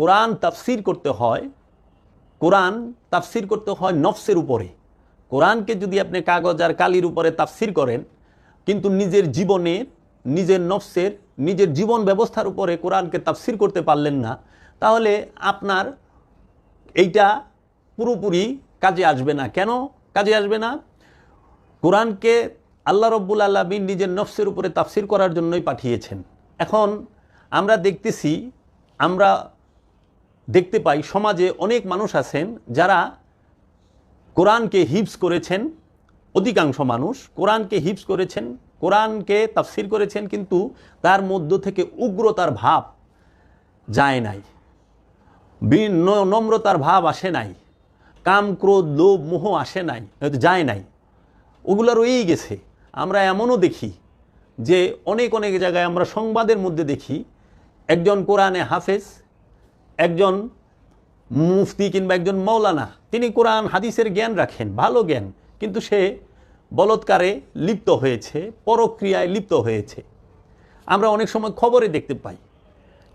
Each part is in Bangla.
কোরআন তাফসির করতে হয়, কোরআন তাফসির করতে হয় নফসের উপরে। কোরআনকে যদি আপনি কাগজ আর কালির উপরে তাফসির করেন, কিন্তু নিজের জীবনের নিজের নফসের, নিজের জীবন ব্যবস্থার উপরে কোরআনকে তাফসির করতে পারলেন না, তাহলে আপনার এইটা পুরোপুরি কাজে আসবে না। কেন কাজে আসবে না? কোরআনকে আল্লাহ রব্বুল আলমিন নিজের নফসের উপরে তাফসির করার জন্যই পাঠিয়েছেন। এখন আমরা দেখতেছি, আমরা দেখতে পাই, সমাজে অনেক মানুষ আছেন যারা কোরআনকে হিপস করেছেন, অধিকাংশ মানুষ কোরআনকে হিপস করেছেন, কোরআনকে তাফসির করেছেন, কিন্তু তার মধ্য থেকে উগ্রতার ভাব যায় নাই নম্রতার ভাব আসে নাই, কাম, ক্রোধ, লোভ, মোহ আসে নাই যায় নাই। ওগুলো রয়েই গেছে। আমরা এমনও দেখি যে অনেক অনেক জায়গায় আমরা সংবাদের মধ্যে দেখি, একজন কোরআনে হাফেজ একজন মুফতি কিংবা একজন মৌলানা তিনি কোরআন, হাদিসের জ্ঞান রাখেন, ভালো জ্ঞান, কিন্তু সে বলৎকারে লিপ্ত হয়েছে, পরক্রিয়ায় লিপ্ত হয়েছে। আমরা অনেক সময় খবরে দেখতে পাই।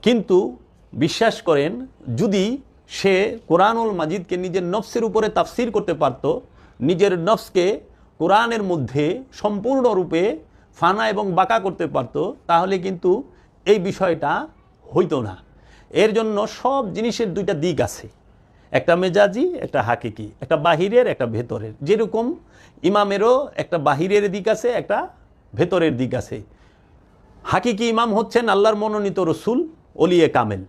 কিন্তু বিশ্বাস করেন, যদি সে কোরআনুল মাজিদকে নিজের নফসের উপরে তাফসির করতে পারত, নিজের নফসকে কোরআনের মধ্যে সম্পূর্ণরূপে ফানা এবং বাঁকা করতে পারত, তাহলে কিন্তু এই বিষয়টা হইতো না। এর জন্য সব জিনিসের দুইটা দিক আছে। একটা মেজাজি, একটা হাকিকি। একটা বাহিরের, একটা ভেতরের। যেরকম ইমামেরও একটা বাহিরের দিক আছে, একটা ভেতরের দিক আছে। হাকিকি ইমাম হচ্ছেন আল্লাহর মনোনীত রসুল অলিয়ে কামেল।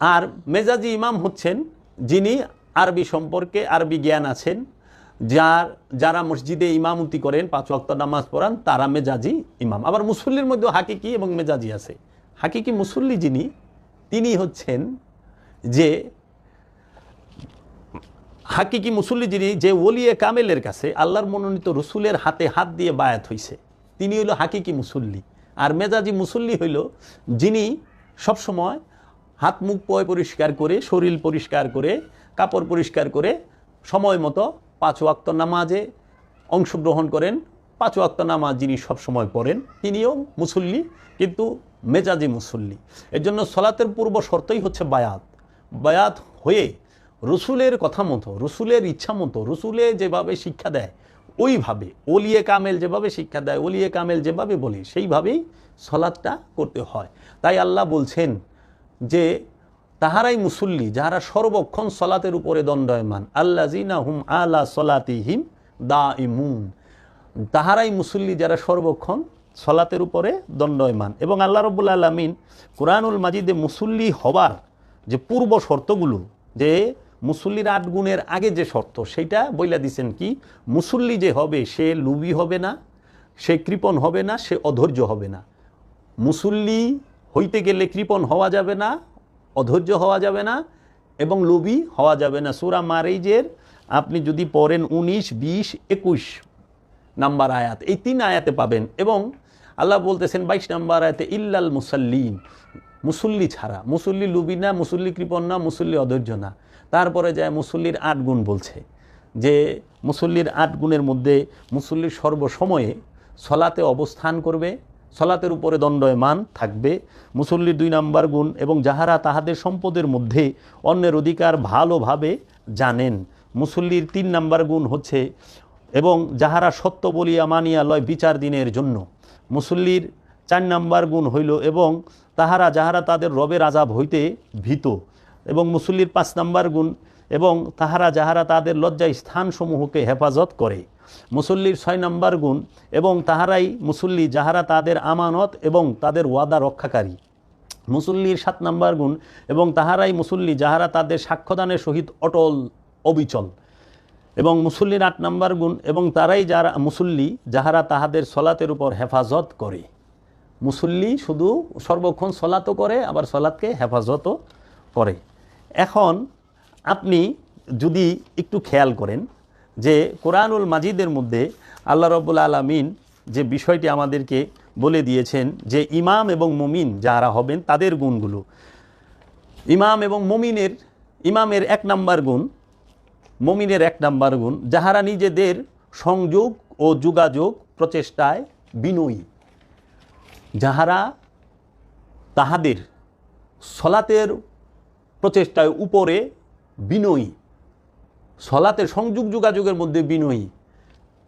আর মেজাজি ইমাম হচ্ছেন যিনি আরবি সম্পর্কে আরবি জ্ঞান আছেন, যার, যারা মসজিদে ইমামতি করেন, পাঁচ ওয়াক্ত নামাজ পড়ান, তারা মেজাজি ইমাম। আবার মুসল্লির মধ্যেও হাকিকি এবং মেজাজি আছে। হাকিকি মুসল্লি যিনি তিনি হচ্ছেন যে হাকিকি মুসল্লি যিনি, যে ওলিয়ে কামেলের কাছে আল্লাহর মনোনীত রসুলের হাতে হাত দিয়ে বায়াত হইছে, তিনি হইল হাকিকি মুসল্লি। আর মেজাজি মুসল্লি হইল যিনি সবসময় হাত মুখ পয় পরিষ্কার করে, শরীর পরিষ্কার করে, কাপড় পরিষ্কার করে, সময় মতো পাঁচ ওয়াক্ত নামাজে অংশগ্রহণ করেন পাঁচ ওয়াক্ত নামাজ যিনি সবসময় পড়েন, তিনিও মুসল্লি, কিন্তু মেজাজি মুসল্লি। এর জন্য সলাতের পূর্ব শর্তই হচ্ছে বায়াত। বায়াত হয়ে রসুলের কথা মতো, রসুলের ইচ্ছা মতো, রসুলে যেভাবে শিক্ষা দেয়, ওইভাবে, ওলিয়ে কামেল যেভাবে শিক্ষা দেয়, ওলিয়ে কামেল যেভাবে বলে, সেইভাবেই সলাদটা করতে হয়। তাই আল্লাহ বলছেন যে, তাহারাই মুসল্লি, যাহারা সর্বক্ষণ সলাতের উপরে দণ্ডয়মান আল্লাহ জিনা হুম আলা সলাতিহিম দা ইমুন তাহারাই মুসল্লি যারা সর্বক্ষণ সলাতের উপরে দণ্ডয়মান। এবং আল্লাহ রব্বুল আলমিন কোরআনুল মাজিদে মুসল্লি হবার যে পূর্ব শর্তগুলো, যে মুসল্লির আট গুণের আগে যে শর্ত, সেটা বইলা দিছেন কি? মুসল্লি যে হবে, সে লুবি হবে না, সে কৃপণ হবে না, সে অধৈর্য হবে না। মুসল্লি হইতে গেলে কৃপণ হওয়া যাবে না, অধৈর্য হওয়া যাবে না, এবং লোভী হওয়া যাবে না। সুরা মারেজের আপনি যদি পড়েন উনিশ, বিশ, একুশ নাম্বার আয়াত, এই তিন আয়াতে পাবেন এবং আল্লাহ বলতেছেন বাইশ নাম্বার আয়াতে, ইল্লাল মুসাল্লিন, মুসল্লি ছাড়া, মুসল্লি লুবিনা মুসল্লি কৃপণ না, মুসল্লি অধৈর্য না। তারপরে যায় মুসল্লির আট গুণ বলছে, যে মুসল্লির আট গুণের মধ্যে মুসল্লির সর্বসময়ে সলাতে অবস্থান করবে, সলাতের উপরে দণ্ডয়মান থাকবে। মুসল্লির দুই নাম্বার গুণ এবং যাহারা তাহাদের সম্পদের মধ্যে অন্যের অধিকার ভালোভাবে জানেন। মুসল্লির তিন নাম্বার গুণ হচ্ছে এবং যাহারা সত্য বলিয়া মানিয়া লয় বিচার দিনের জন্য। মুসল্লির চার নাম্বার গুণ হইল এবং তাহারা যাহারা তাদের রবের আজাব হইতে ভীত এবং মুসল্লির পাঁচ নাম্বার গুণ এবং তাহারা যাহারা তাদের লজ্জা স্থানসমূহকে হেফাজত করে। মুসল্লির ছয় নম্বর গুণ এবং তাহারাই মুসল্লি যাহারা তাদের আমানত এবং তাদের ওয়াদা রক্ষাকারী। মুসল্লির সাত নম্বর গুণ এবং তাহারাই মুসল্লি যাহারা তাদের সাক্ষ্যদানের সহিত অটল, অবিচল। এবং মুসল্লির আট নম্বর গুণ এবং তারাই যারা মুসল্লি, যাহারা তাহাদের সলাতের উপর হেফাজত করে। মুসল্লি শুধু সর্বক্ষণ সলাতও করে, আবার সলাতকে হেফাজতও করে। এখন আপনি যদি একটু খেয়াল করেন যে কোরআনুল মাজিদের মধ্যে আল্লাহ রব্বুল আলমিন যে বিষয়টি আমাদেরকে বলে দিয়েছেন যে ইমাম এবং মমিন যারা হবেন, তাদের গুণগুলো। ইমাম এবং মমিনের, ইমামের এক নাম্বার গুণ মমিনের এক নাম্বার গুণ, যাহারা নিজেদের সংযোগ ও যোগাযোগ প্রচেষ্টায় বিনয়ী। যাহারা তাহাদের সলাতের প্রচেষ্টায় উপরে বিনয়ী। সলাতের সংযোগ যোগাযোগের মধ্যে বিনয়ী।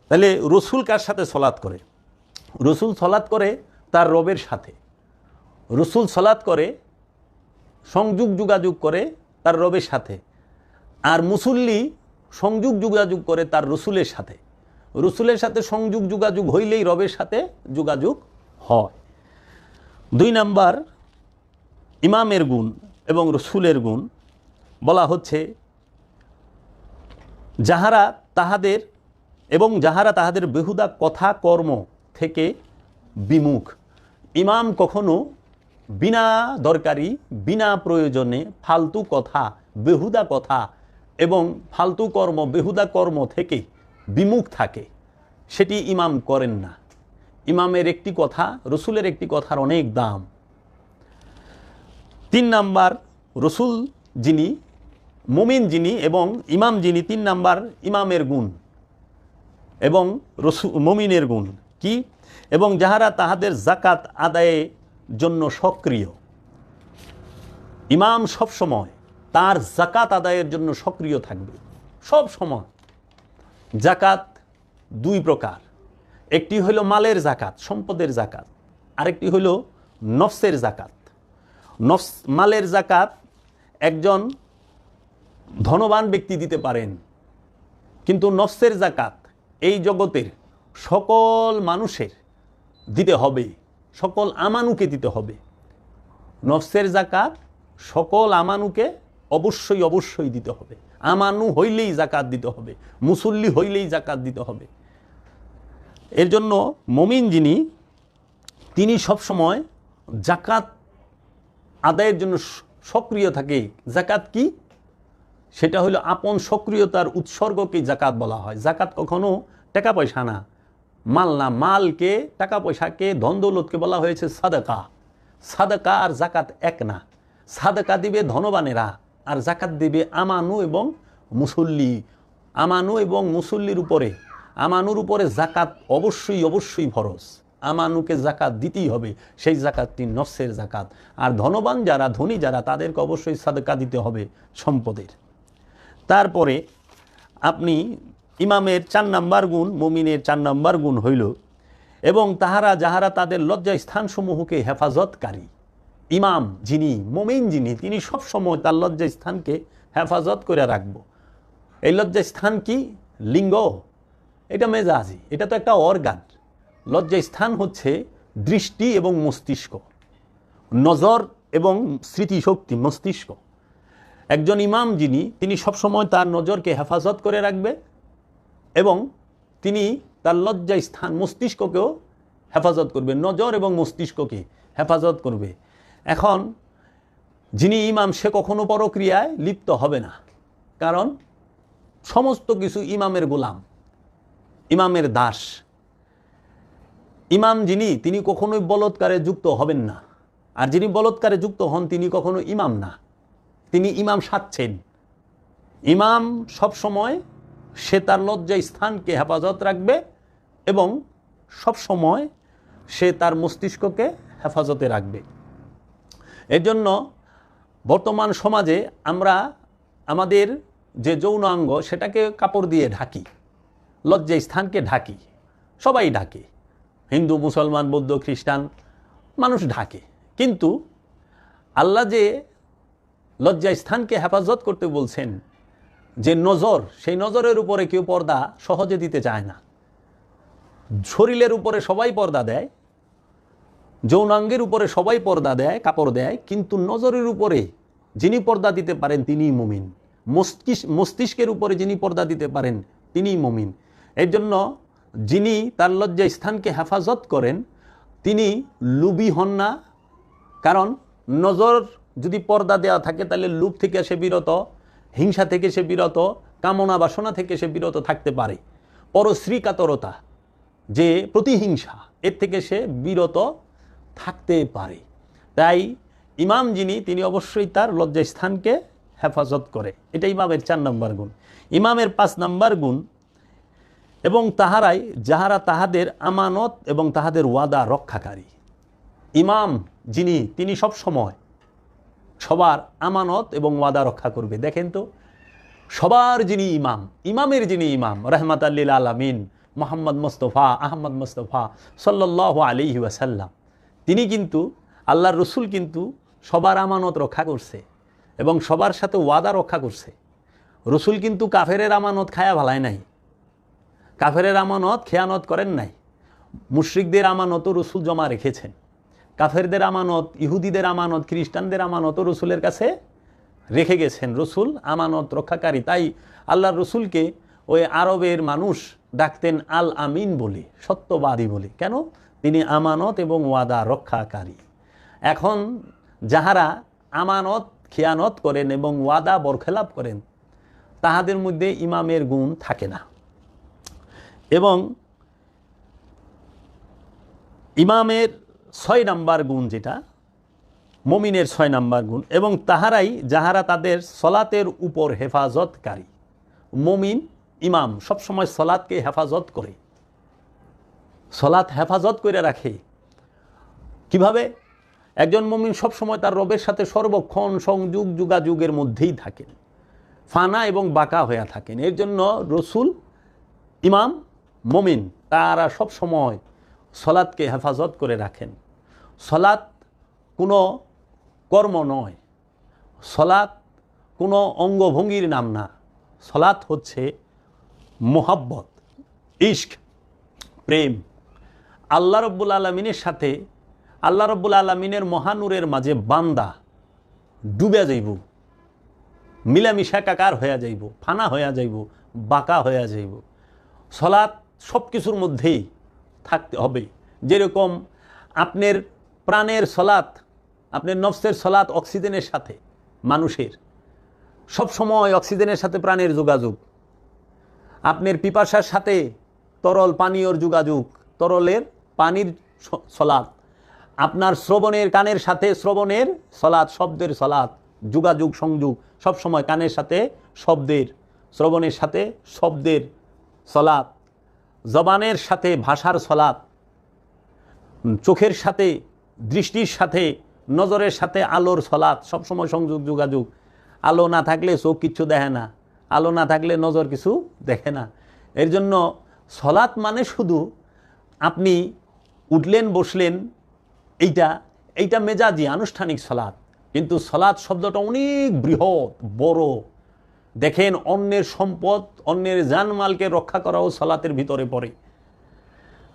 তাহলে রসুল কার সাথে সলাৎ করে? রসুল সলাৎ করে তার রবের সাথে। রসুল সলাৎ করে, সংযোগ যোগাযোগ করে তার রবের সাথে। আর মুসল্লি সংযোগ যোগাযোগ করে তার রসুলের সাথে। রসুলের সাথে সংযোগ যোগাযোগ হইলেই রবের সাথে যোগাযোগ হয়। দুই নাম্বার, ইমামের গুণ এবং রসুলের গুণ। বলা হচ্ছে, যাহারা তাহাদের এবং যাহারা তাহাদের বেহুদা কথা কর্ম থেকে বিমুখ। ইমাম কখনো বিনা দরকারি, বিনা প্রয়োজনে ফালতু কথা, বেহুদা কথা এবং ফালতু কর্ম, বেহুদা কর্ম থেকে বিমুখ থাকে। সেটি ইমাম করেন না। ইমামের একটি কথা, রসুলের একটি কথার অনেক দাম। তিন নাম্বার, রসুল যিনি, মুমিন যিনি এবং ইমাম যিনি, তিন নাম্বার ইমামের গুণ এবং রসু, মমিনের গুণ কি? এবং যাহারা তাহাদের জাকাত আদায়ের জন্য সক্রিয়। ইমাম সব সময় তার জাকাত আদায়ের জন্য সক্রিয় থাকবে। সব সময়। জাকাত দুই প্রকার। একটি হলো মালের জাকাত, সম্পদের জাকাত। আরেকটি হলো নফসের জাকাত। নফস, মালের জাকাত একজন ধনবান ব্যক্তি দিতে পারেন। কিন্তু নফসের জাকাত এই জগতের সকল মানুষের দিতে হবে। সকল আমানুকে দিতে হবে। নফসের জাকাত সকল আমানুকে অবশ্যই অবশ্যই দিতে হবে। আমানু হইলেই জাকাত দিতে হবে, মুসল্লি হইলেই জাকাত দিতে হবে। এর জন্য মমিন যিনি, তিনি সবসময় জাকাত আদায়ের জন্য সক্রিয় থাকে। জাকাত কি? সেটা হলো আপন সক্রিয়তার উৎসর্গকে জাকাত বলা হয়। জাকাত কখনো টাকা পয়সা না। মাল না, মালকে, টাকা পয়সাকে, ধন দৌলতকে বলা হয়েছে সাদাকা। সাদাকা আর জাকাত এক না। সাদাকা দিবে ধনবানেরা। আর জাকাত দেবে আমানু এবং মুসল্লি। আমানু এবং মুসল্লির উপরে। আমানুর উপরে জাকাত অবশ্যই অবশ্যই ফরজ। আমানুকে জাকাত দিতেই হবে। সেই জাকাতটি নফসের জাকাত। আর ধনবান যারা, ধনী যারা, তাদেরকে অবশ্যই সাদাকা দিতে হবে সম্পদের। তারপরে আপনি ইমামের চার নাম্বার গুণ, মমিনের চার নাম্বার গুণ হইল এবং তাহারা, যাহারা তাদের লজ্জা স্থানসমূহকে হেফাজতকারী ইমাম যিনি, মমিন যিনি, তিনি সব সময় তার লজ্জা স্থানকে হেফাজত করে রাখব। এই লজ্জা স্থান কি? লিঙ্গ। এটা মেজাজি, এটা তো একটা অর্গান। লজ্জা স্থান হচ্ছে দৃষ্টি এবং মস্তিষ্ক, নজর এবং স্মৃতিশক্তি, মস্তিষ্ক। একজন ইমাম যিনি, তিনি সবসময় তার নজরকে হেফাজত করে রাখবে এবং তিনি তার লজ্জা স্থান, মস্তিষ্ককেও হেফাজত করবে, নজর এবং মস্তিষ্ককে হেফাজত করবে। এখন যিনি ইমাম, সে কখনো পরক্রিয়ায় লিপ্ত হবে না। কারণ সমস্ত কিছু ইমামের গোলাম, ইমামের দাস। ইমাম যিনি, তিনি কখনোই বলৎকারে যুক্ত হবেন না। আর যিনি বলৎকারে যুক্ত হন, তিনি কখনো ইমাম না। তিনি ইমাম সাচ্ছেন। ইমাম সব সময় সে তার লজ্জা স্থানকে হেফাজত রাখবে এবং সব সময় সে তার মস্তিষ্ককে হেফাজতে রাখবে। এর জন্য বর্তমান সমাজে আমরা আমাদের যে যৌনাঙ্গ সেটাকে কাপড় দিয়ে ঢাকি লজ্জা স্থানকে ঢাকি, সবাই ঢাকে। হিন্দু, মুসলমান, বৌদ্ধ, খ্রিস্টান, মানুষ ঢাকে। কিন্তু আল্লাহ যে লজ্জা স্থানকে হেফাজত করতে বলছেন, যে নজর, সেই নজরের উপরে কেউ পর্দা সহজে দিতে চায় না। শরীরের উপরে সবাই পর্দা দেয় যৌনাঙ্গের উপরে সবাই পর্দা দেয়, কাপড় দেয়, কিন্তু নজরের উপরে যিনি পর্দা দিতে পারেন তিনিই মুমিন। মস্তিষ্ক, মস্তিষ্কের উপরে যিনি পর্দা দিতে পারেন তিনিই মুমিন। এর জন্য যিনি তার লজ্জা স্থানকে হেফাজত করেন, তিনি লুবি হন না। কারণ নজর যদি পর্দা দেওয়া থাকে, তাহলে লুপ থেকে সে বিরত, হিংসা থেকে সে বিরত, কামনা বাসনা থেকে সে বিরত থাকতে পারে। পরশ্রী কাতরতা যে প্রতিহিংসা, এর থেকে সে বিরত থাকতে পারে। তাই ইমাম যিনি, তিনি অবশ্যই তার লজ্জা স্থানকে হেফাজত করে। এটা ইমামের চার নম্বর গুণ। ইমামের পাঁচ নম্বর গুণ, এবং তাহারাই, যাহারা তাহাদের আমানত এবং তাহাদের ওয়াদা রক্ষাকারী। ইমাম যিনি, তিনি সব সময় সবার আমানত এবং ওয়াদা রক্ষা করবে। দেখেন তো, সবার যিনি ইমাম, ইমামের যিনি ইমাম রহমত আল্লিল আলমিন, মোহাম্মদ মোস্তফা, আহমদ মোস্তফা সাল্লাহ আলিহি ওয়াসাল্লাম তিনি কিন্তু, আল্লাহর রসুল কিন্তু সবার আমানত রক্ষা করছে এবং সবার সাথে ওয়াদা রক্ষা করছে। রসুল কিন্তু কাফেরের আমানত খায়া ভালায় নাই। কাফেরের আমানত খেয়ানত করেন নাই। মুশ্রিকদের আমানতও রসুল জমা রেখেছেন। কাফেরদের আমানত, ইহুদিদের আমানত, খ্রিস্টানদের আমানতও রসুলের কাছে রেখে গেছেন। রসুল আমানত রক্ষাকারী, তাই আল্লাহর রসুলকে ওই আরবের মানুষ ডাকতেন আল আমিন বলে, সত্যবাদী বলে। কেন? তিনি আমানত এবং ওয়াদা রক্ষাকারী। এখন যাহারা আমানত, খেয়ানত করেন এবং ওয়াদা বরখেলাপ করেন, তাহাদের মধ্যে ইমামের গুণ থাকে না। এবং ইমামের ছয় নাম্বার গুণ যেটা, মমিনের ছয় নাম্বার গুণ, এবং তাহারাই যাহারা তাদের সলাতের উপর হেফাজতকারী, মমিন, ইমাম, সবসময় সলাৎকে হেফাজত করে। সলাৎ হেফাজত করে রাখে। কীভাবে? একজন মমিন সবসময় তার রবের সাথে সর্বক্ষণ সংযোগ যোগাযোগের মধ্যেই থাকেন। ফানা এবং বাঁকা হয়ে থাকেন। এর জন্য রসুল, ইমাম, মমিন তারা সব সময় সলাৎকে হেফাজত করে রাখেন। সলাৎ কোনো কর্ম নয়। সলাৎ কোনো অঙ্গভঙ্গির নাম না। সলাৎ হচ্ছে মোহাব্বত ইস্ক প্রেম। আল্লাহ রব্বুল আলমিনের সাথে, আল্লাহ রব্বুল আলমিনের মহানুরের মাঝে বান্দা ডুবে যাইব, মিলামিশা কাকার হইয়া যাইব, ফানা হইয়া যাইব, বাঁকা হইয়া যাইব। সলাৎ সব কিছুর মধ্যেই থাকতে হবে। যেরকম আপনার প্রাণের সলাৎ, আপনার নফসের সলাৎ অক্সিজেনের সাথে মানুষের। সব সময় অক্সিজেনের সাথে প্রাণের যোগাযোগ। আপনার পিপাসার সাথে তরল পানীয়র যোগাযোগ, তরলের পানির স- সলাৎ। আপনার শ্রবণের কানের সাথে শ্রবণের সলাৎ, শব্দের সলাৎ, যোগাযোগ, সংযোগ, সব সময় কানের সাথে শব্দের, শ্রবণের সাথে শব্দের সলাৎ, জবানের সাথে ভাষার সলাৎ চোখের সাথে, দৃষ্টির সাথে, নজরের সাথে আলোর সলাৎ সবসময় সংযোগ, যোগাযোগ। আলো না থাকলে চোখ কিছু দেখে না। আলো না থাকলে নজর কিছু দেখে না। এর জন্য সলাৎ মানে শুধু আপনি উঠলেন, বসলেন, এইটা এইটা মেজাজি, আনুষ্ঠানিক সলাৎ। কিন্তু সলাৎ শব্দটা অনেক বৃহৎ, বড়। দেখেন, অন্যের সম্পদ, অন্যের জানমালকে রক্ষা করাও সলাতের ভিতরে পড়ে।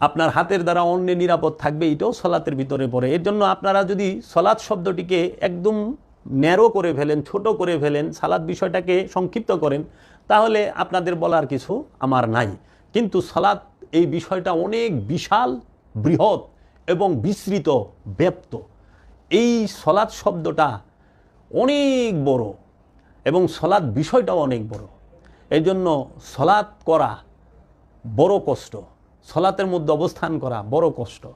আপনার হাতের দ্বারা অন্যের নিরাপদ থাকবে, এটাও সলাতের ভিতরে পড়ে। এর জন্য আপনারা যদি সলাৎ শব্দটিকে একদম ন্যারো করে ফেলেন, ছোট করে ফেলেন সালাদ বিষয়টাকে সংক্ষিপ্ত করেন, তাহলে আপনাদের বলার কিছু আমার নাই। কিন্তু সলাৎ, এই বিষয়টা অনেক বিশাল বৃহৎ এবং বিস্তৃত, ব্যপ্ত। এই সলাদ শব্দটা অনেক বড় এবং সলাদ বিষয়টাও অনেক বড়। এই জন্য সলাৎ করা বড় কষ্ট, সলাতের মধ্যে অবস্থান করা বড় কষ্ট।